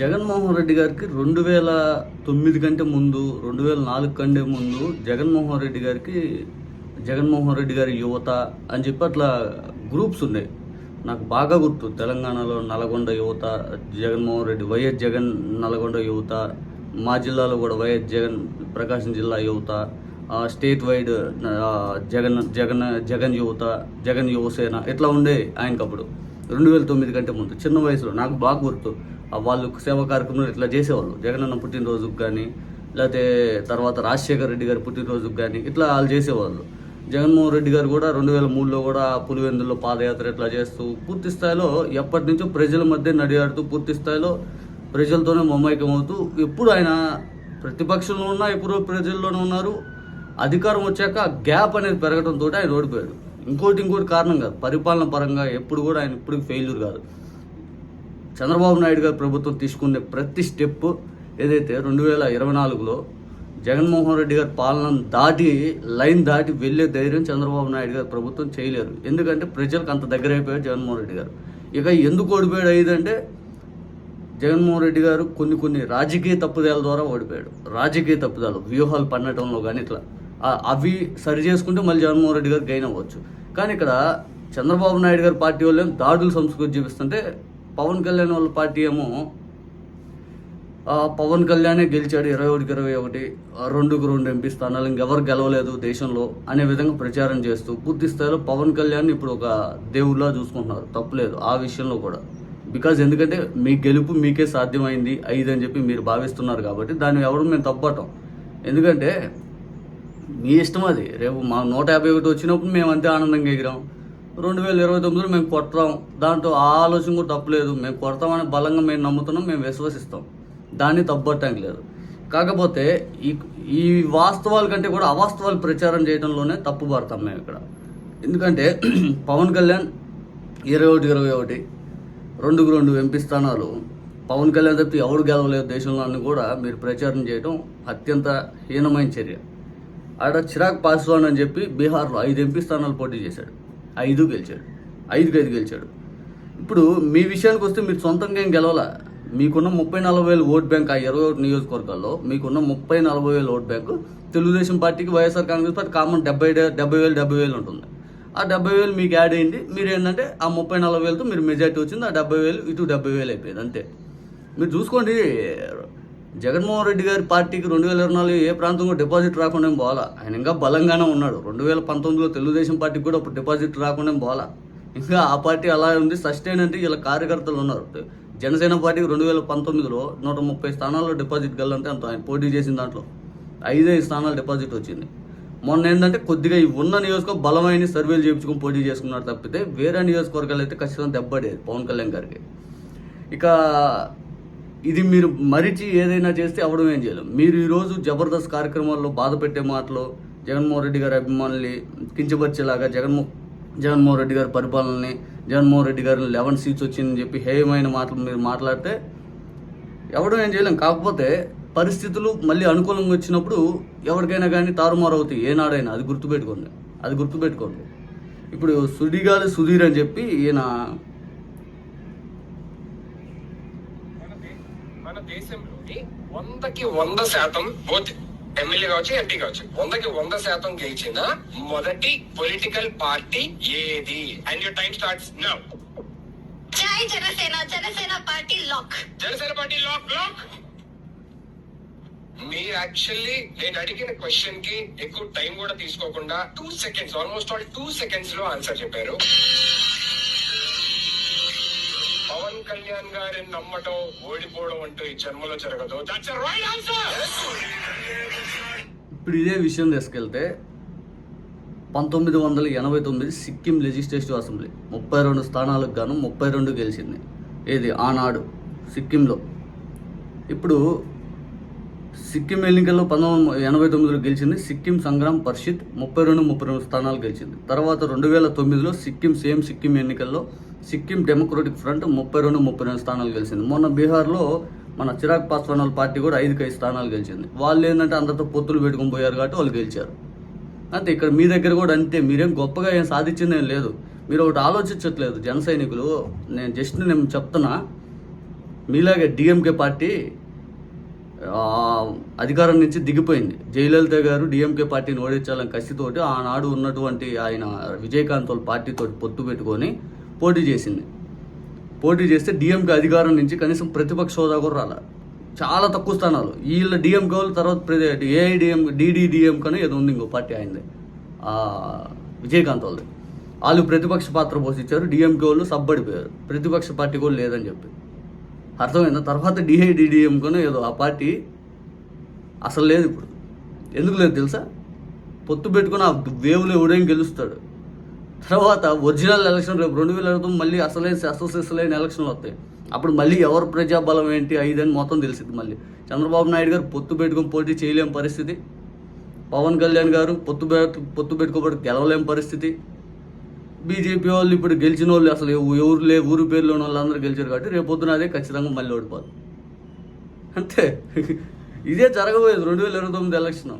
జగన్మోహన్ రెడ్డి గారికి రెండు వేల తొమ్మిది కంటే ముందు రెండు వేల నాలుగు కంటే ముందు జగన్మోహన్ రెడ్డి గారికి జగన్మోహన్ రెడ్డి గారి యువత అని చెప్పి అట్లా గ్రూప్స్ ఉన్నాయి. నాకు బాగా గుర్తు తెలంగాణలో నల్గొండ యువత జగన్మోహన్ రెడ్డి వైఎస్ జగన్ నల్గొండ యువత మా జిల్లాలో కూడా వైఎస్ జగన్ ప్రకాశం జిల్లా యువత స్టేట్ వైడ్ జగన్ జగన్ జగన్ యువత జగన్ యువసేన ఇట్లా ఉండే ఆయనకి అప్పుడు రెండు వేల తొమ్మిది కంటే ముందు చిన్న వయసులో నాకు బాగా గుర్తు. వాళ్ళు సేవా కార్యక్రమాలు ఇట్లా చేసేవాళ్ళు. జగనన్న పుట్టినరోజుకి కానీ లేకపోతే తర్వాత రాజశేఖర్ రెడ్డి గారి పుట్టినరోజుకి కానీ ఇట్లా వాళ్ళు చేసేవాళ్ళు. జగన్మోహన్ రెడ్డి గారు కూడా రెండు వేల మూడులో కూడా పులివెందుల్లో పాదయాత్ర ఇట్లా చేస్తూ పూర్తి స్థాయిలో ఎప్పటి నుంచో ప్రజల మధ్య నడియాడుతూ పూర్తి స్థాయిలో ప్రజలతోనే మమైకం అవుతూ ఎప్పుడు ఆయన ప్రతిపక్షంలో ఉన్నా ఎప్పుడు ప్రజల్లోనే ఉన్నారు. అధికారం వచ్చాక గ్యాప్ అనేది పెరగడంతో ఆయన ఓడిపోయాడు. ఇంకోటి ఇంకోటి కారణం కాదు. పరిపాలన పరంగా ఎప్పుడు కూడా ఆయన ఇప్పుడు ఫెయిల్యూర్ కాదు. చంద్రబాబు నాయుడు గారు ప్రభుత్వం తీసుకునే ప్రతి స్టెప్ ఏదైతే రెండు వేల ఇరవై నాలుగులో జగన్మోహన్ రెడ్డి గారి పాలన దాటి లైన్ దాటి వెళ్ళే ధైర్యం చంద్రబాబు నాయుడు గారి ప్రభుత్వం చేయలేరు ఎందుకంటే ప్రజలకు అంత దగ్గర అయిపోయారు జగన్మోహన్ రెడ్డి గారు. ఇక ఎందుకు ఓడిపోయాడు అయ్యిందంటే జగన్మోహన్ రెడ్డి గారు కొన్ని కొన్ని రాజకీయ తప్పుదాల ద్వారా ఓడిపోయాడు. రాజకీయ తప్పుదాలు వ్యూహాలు పన్నటంలో కానీ ఇట్లా. అవి సరి చేసుకుంటే మళ్ళీ జగన్మోహన్ రెడ్డి గారు గెయిన్ అవ్వచ్చు. కానీ ఇక్కడ చంద్రబాబు నాయుడు గారి పార్టీ వాళ్ళు దాడులు సంస్కృతి చూపిస్తుంటే పవన్ కళ్యాణ్ వాళ్ళ పార్టీ ఏమో పవన్ కళ్యాణే గెలిచాడు ఇరవై ఒకటికి ఇరవై ఒకటి. రెండుకు రెండు ఎంపీ స్థానాలు ఇంకెవరు గెలవలేదు దేశంలో అనే విధంగా ప్రచారం చేస్తూ పూర్తి స్థాయిలో పవన్ కళ్యాణ్ ఇప్పుడు ఒక దేవుళ్ళ చూసుకుంటున్నారు. తప్పులేదు ఆ విషయంలో కూడా. బికాజ్ ఎందుకంటే మీ గెలుపు మీకే సాధ్యమైంది ఐదు అని చెప్పి మీరు భావిస్తున్నారు కాబట్టి దాన్ని ఎవరు మేము తప్పటం. ఎందుకంటే మీ ఇష్టం అది. రేపు మా నూట యాభై ఒకటి వచ్చినప్పుడు మేము అంతే ఆనందంగా ఎగిరాం. రెండు వేల ఇరవై తొమ్మిదిలో మేము కొడతాం దాంట్లో ఆ ఆలోచన కూడా తప్పలేదు మేము కొడతామని బలంగా మేము నమ్ముతున్నాం మేము విశ్వసిస్తాం. దాన్ని తప్పట్టడానికి లేదు. కాకపోతే ఈ ఈ వాస్తవాల కంటే కూడా అవాస్తవాలు ప్రచారం చేయడంలోనే తప్పు పడతాం మేము ఇక్కడ. ఎందుకంటే పవన్ కళ్యాణ్ ఇరవై ఒకటి ఇరవై ఒకటి రెండుకు రెండు ఎంపీ స్థానాలు. పవన్ కళ్యాణ్ తప్పి ఎవరు గెలవలేదు దేశంలో అని కూడా మీరు ప్రచారం చేయడం అత్యంత హీనమైన చర్య. ఆడ చిరాగ్ పాస్వాన్ అని చెప్పి బీహార్లో ఐదు ఎంపీ స్థానాలు పోటీ చేశాడు. ఐదు గెలిచాడు. ఐదుకి ఐదు గెలిచాడు. ఇప్పుడు మీ విషయానికి వస్తే మీరు సొంతంగా ఏం గెలవాలా? మీకున్న ముప్పై నలభై వేలు ఓట్ బ్యాంక్ ఆ ఇరవై ఒకటి నియోజకవర్గాల్లో మీకున్న ముప్పై నలభై వేలు ఓట్ బ్యాంక్ తెలుగుదేశం పార్టీకి వైఎస్ఆర్ కాంగ్రెస్ పార్టీ కామన్ డెబ్బై డెబ్బై వేలు డెబ్బై వేలు ఉంటుంది. ఆ డెబ్బై వేలు మీకు యాడ్ అయింది. మీరు ఏంటంటే ఆ ముప్పై నలభై వేలతో మీరు మెజార్టీ వచ్చింది. ఆ డెబ్బై వేలు ఇటు డెబ్బై వేలు అయిపోయింది. అంతే. మీరు చూసుకోండి. జగన్మోహన్ రెడ్డి గారి పార్టీకి రెండు వేల ఇరవై నాలుగు ఏ ప్రాంతంలో డిపాజిట్ రాకుండా ఏం పోవాలా? ఆయన ఇంకా బలంగానే ఉన్నాడు. రెండు వేల పంతొమ్మిదిలో తెలుగుదేశం పార్టీకి కూడా అప్పుడు డిపాజిట్ రాకుండా ఏం పోవాలా? ఇంకా ఆ పార్టీ అలా ఉంది సస్టైన్ అంటే ఇలా కార్యకర్తలు ఉన్నారు. జనసేన పార్టీకి రెండు వేల పంతొమ్మిదిలో నూట ముప్పై స్థానాల్లో డిపాజిట్ గెలంటే అంత ఆయన పోటీ చేసిన దాంట్లో. ఐదైదు స్థానాలు డిపాజిట్ వచ్చింది. మొన్న ఏంటంటే కొద్దిగా ఈ ఉన్న నియోజకవర్గం బలమైన సర్వేలు చేయించుకుని పోటీ చేసుకున్నారు తప్పితే వేరే నియోజకవర్గాలు అయితే ఖచ్చితంగా దెబ్బడేది పవన్ కళ్యాణ్ గారికి. ఇక ఇది మీరు మరిచి ఏదైనా చేస్తే అవడం ఏం చేయలేం. మీరు ఈరోజు జబర్దస్త్ కార్యక్రమాల్లో బాధ పెట్టే మాటలు జగన్మోహన్ రెడ్డి గారి అభిమానుల్ని కించపరిచేలాగా జగన్మో జగన్మోహన్ రెడ్డి గారి పరిపాలనని జగన్మోహన్ రెడ్డి గారిని లెవెన్ సీట్స్ వచ్చిందని చెప్పి హేయమైన మాటలు మీరు మాట్లాడితే ఎవడం ఏం చేయలేం. కాకపోతే పరిస్థితులు మళ్ళీ అనుకూలంగా వచ్చినప్పుడు ఎవరికైనా కానీ తారుమారు అవుతాయి. ఏనాడైనా అది గుర్తుపెట్టుకోండి. అది గుర్తుపెట్టుకోండి. ఇప్పుడు సుడిగాలి సుధీర్ అని చెప్పి ఈయన మన దే- మన దేశంలోని వందకి వంద శాతం బోత్ ఎమ్మెల్యే కావచ్చు ఎంపీ కావచ్చు. వందకి వంద శాతం గెలిచిన మొదటి పొలిటికల్ పార్టీ ఏది? And your time starts now జై Janasena Janasena party lock Janasena party lock lock మీరు యాక్చువల్లీ నేను అడిగిన క్వశ్చన్కి ఎక్కువ టైం కూడా తీసుకోకుండా two seconds almost all two సెకండ్స్లో ఆన్సర్ చెప్పారు. జగన్ గారిని నమ్మటం ఓడిపోవడం అంటూ ఈ జన్మలో జరగదు. దట్స్ రైట్ ఆన్సర్ ఇప్పుడు ఇదే విషయం తీసుకెళ్తే పంతొమ్మిది వందల ఎనభై తొమ్మిది సిక్కిం లెజిస్లేటివ్ అసెంబ్లీ ముప్పై రెండు స్థానాలకు గాను ముప్పై రెండు గెలిచింది. ఏది? ఆనాడు సిక్కింలో. ఇప్పుడు సిక్కిం ఎన్నికల్లో పంతొమ్మిది ఎనభై తొమ్మిదిలో గెలిచింది సిక్కిం సంగ్రామ్ పరిషత్ ముప్పై రెండు ముప్పై రెండు స్థానాలు గెలిచింది. తర్వాత రెండు వేల తొమ్మిదిలో సిక్కిం సేమ్ సిక్కిం ఎన్నికల్లో సిక్కిం డెమోక్రటిక్ ఫ్రంట్ ముప్పై రెండు ముప్పై రెండు స్థానాలు గెలిచింది. మొన్న బీహార్లో మన చిరాగ్ పాస్వాన్ వాళ్ళ పార్టీ కూడా ఐదుకి ఐదు స్థానాలు గెలిచింది. వాళ్ళు ఏంటంటే అందరితో పొత్తులు పెట్టుకుని పోయారు కాబట్టి వాళ్ళు గెలిచారు. అంతే ఇక్కడ మీ దగ్గర కూడా అంతే మీరేం గొప్పగా ఏం సాధించిందేం లేదు. మీరు ఒకటి ఆలోచించట్లేదు జన సైనికులు. నేను జస్ట్ నేను చెప్తున్నా మీలాగే డిఎంకే పార్టీ అధికారం నుంచి దిగిపోయింది. జయలలిత గారు డిఎంకే పార్టీని ఓడించాలని కసితోటి ఆనాడు ఉన్నటువంటి ఆయన విజయకాంత్ వాళ్ళ పార్టీతో పొత్తు పెట్టుకొని పోటీ చేసింది. పోటీ చేస్తే డిఎంకే అధికారం నుంచి కనీసం ప్రతిపక్ష హోదా కూడా రాల. చాలా తక్కువ స్థానాలు. వీళ్ళ డిఎంకే వాళ్ళు తర్వాత ఏఐడిఎం డిడిడిఎం కని ఏదో ఉంది ఇంకో పార్టీ అయింది విజయకాంత్ వాళ్ళది. వాళ్ళు ప్రతిపక్ష పాత్ర పోషించారు డిఎంకే వాళ్ళు సబ్బడిపోయారు. ప్రతిపక్ష పార్టీ కూడా లేదని చెప్పి. అర్థమైందా? తర్వాత డిఐడిడిఎంకనో ఏదో ఆ పార్టీ అసలు లేదు ఇప్పుడు. ఎందుకు లేదు తెలుసా? పొత్తు పెట్టుకుని ఆ వేవులో ఎవడేం గెలుస్తాడు. తర్వాత ఒరిజినల్ ఎలక్షన్ రేపు రెండు వేల ఇరవై మళ్ళీ అసలైన అసోసియేషన్ ఎలక్షన్లు వస్తాయి. అప్పుడు మళ్ళీ ఎవరు ప్రజాబలం ఏంటి ఐదని మొత్తం తెలిసింది మళ్ళీ. చంద్రబాబు నాయుడు గారు పొత్తు పెట్టుకుని పోటీ చేయలేని పరిస్థితి. పవన్ కళ్యాణ్ గారు పొత్తు పెట్టు పొత్తు పెట్టుకోబడి గెలవలేని పరిస్థితి. బీజేపీ వాళ్ళు ఇప్పుడు గెలిచిన వాళ్ళు అసలు ఎవరు లే ఊరు పేర్లు ఉన్న వాళ్ళందరూ గెలిచారు కాబట్టి రేపు పొద్దున అదే ఖచ్చితంగా మళ్ళీ ఓడిపోదు అంతే. ఇదే జరగబోయేది రెండు వేల ఇరవై తొమ్మిది ఎలక్షన్.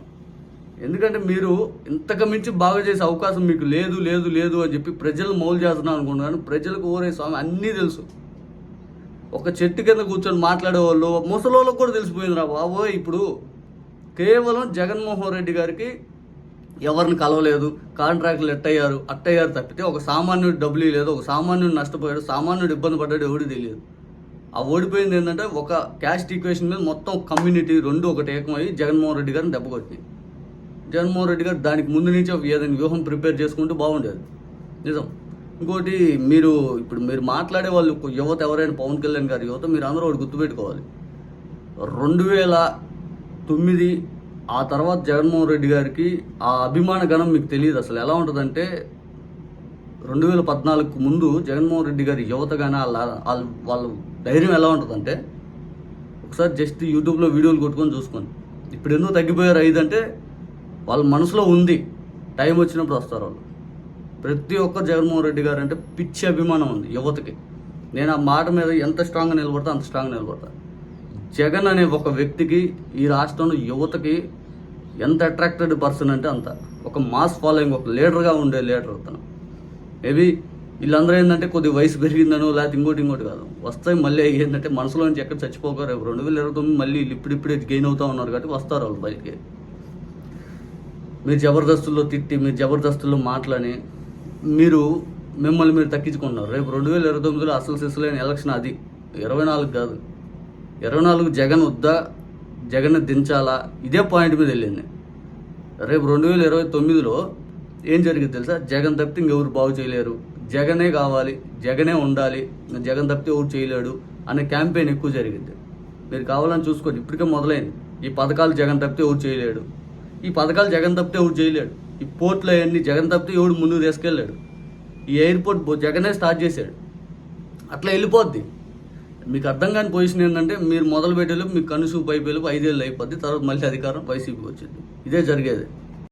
ఎందుకంటే మీరు ఇంతకు మించి బాగా చేసే అవకాశం మీకు లేదు లేదు లేదు అని చెప్పి ప్రజలు మౌలు చేస్తున్నాను అనుకుంటున్నాను ప్రజలకు ఊరే స్వామి అన్నీ తెలుసు. ఒక చెట్టు కింద కూర్చొని మాట్లాడేవాళ్ళు వాళ్ళు ముసలోళ్ళకి కూడా తెలిసిపోయింది రా బాబోయ్ ఇప్పుడు. కేవలం జగన్మోహన్ రెడ్డి గారికి ఎవరిని కలవలేదు కాంట్రాక్టులు ఎట్టయ్యారు అట్టయ్యారు తప్పితే ఒక సామాన్యుడు డబ్బులు లేదు ఒక సామాన్యుడు నష్టపోయాడు సామాన్యుడు ఇబ్బంది పడ్డాడు ఎవడు తెలియదు. ఆ ఓడిపోయింది ఏంటంటే ఒక క్యాస్ట్ ఈక్వేషన్ మీద మొత్తం కమ్యూనిటీ రెండు ఒకటి ఏకమై జగన్మోహన్ రెడ్డి గారిని దెబ్బకొట్టింది జగన్మోహన్ రెడ్డి గారు దానికి ముందు నుంచి ఒక ఏదైనా వ్యూహం ప్రిపేర్ చేసుకుంటూ బాగుండేది. నిజం. ఇంకోటి మీరు ఇప్పుడు మీరు మాట్లాడే వాళ్ళు యువత ఎవరైనా పవన్ కళ్యాణ్ గారి యువత మీరు అందరూ ఒకటి గుర్తుపెట్టుకోవాలి. రెండు వేల తొమ్మిది ఆ తర్వాత జగన్మోహన్ రెడ్డి గారికి ఆ అభిమాన గణం మీకు తెలియదు. అసలు ఎలా ఉంటుందంటే రెండు వేల పద్నాలుగుకు ముందు జగన్మోహన్ రెడ్డి గారి యువత కానీ వాళ్ళ వాళ్ళ వాళ్ళ ధైర్యం ఎలా ఉంటుందంటే ఒకసారి జస్ట్ యూట్యూబ్లో వీడియోలు కొట్టుకొని చూసుకొని ఇప్పుడు ఎందుకు తగ్గిపోయారు ఐదు అంటే వాళ్ళ మనసులో ఉంది. టైం వచ్చినప్పుడు వస్తారు వాళ్ళు. ప్రతి ఒక్కరు జగన్మోహన్ రెడ్డి గారు అంటే పిచ్చి అభిమానం ఉంది యువతకి. నేను ఆ మాట మీద ఎంత స్ట్రాంగ్గా నిలబడతా అంత స్ట్రాంగ్గా నిలబడతాను జగన్ అనే ఒక వ్యక్తికి ఈ రాష్ట్రంలో యువతకి ఎంత అట్రాక్టెడ్ పర్సన్ అంటే అంత. ఒక మాస్ ఫాలోయింగ్ ఒక లీడర్గా ఉండే లీడర్ అతను. మేబీ వీళ్ళందరూ ఏంటంటే కొద్ది వయసు పెరిగిందనో లేకపోతే ఇంకోటి ఇంకోటి కాదు. వస్తాయి మళ్ళీ ఏంటంటే మనసులో నుంచి ఎక్కడ చచ్చిపోక రేపు రెండు వేల ఇరవై తొమ్మిది మళ్ళీ ఇప్పుడు ఇప్పుడిప్పుడే గెయిన్ అవుతా ఉన్నారు కాబట్టి వస్తారు వాళ్ళు బయటికి. మీరు జబర్దస్తుల్లో తిట్టి మీరు జబర్దస్తుల్లో మాటలని మీరు మిమ్మల్ని మీరు తగ్గించుకున్నారు రేపు రెండు వేల ఇరవై తొమ్మిదిలో అసలు సిసలైన ఎలక్షన్ అది. ఇరవై నాలుగు కాదు. ఇరవై నాలుగు జగన్ వద్దా జగన్ దించాలా? ఇదే పాయింట్ మీద వెళ్ళింది. రేపు రెండు వేల ఇరవై తొమ్మిదిలో ఏం జరిగింది తెలుసా? జగన్ తప్పితే ఇంకెవరు బాగు చేయలేరు. జగనే కావాలి జగనే ఉండాలి. జగన్ తప్పితే ఎవరు చేయలేడు అనే క్యాంపెయిన్ ఎక్కువ జరిగింది. మీరు కావాలని చూసుకోండి. ఇప్పటికే మొదలైంది. ఈ పథకాలు జగన్ తప్పితే ఎవరు చేయలేడు. ఈ పథకాలు జగన్ తప్పితే ఎవరు చేయలేడు. ఈ పోర్ట్లు అవన్నీ జగన్ తప్పితే ఎవడు ముందుకు తీసుకెళ్ళాడు ఈ ఎయిర్పోర్ట్ జగనే స్టార్ట్ చేశాడు. అట్లా వెళ్ళిపోద్ది. మీకు అర్థం కాని పొజిషన్ ఏంటంటే మీరు మొదలు పెట్టేలోపు మీకు కనుసూపు అయిపోయేలోపు ఐదేళ్ళు అయిపోద్ది తర్వాత మళ్ళీ అధికారం వైసీపీ వచ్చింది. ఇదే జరిగేది.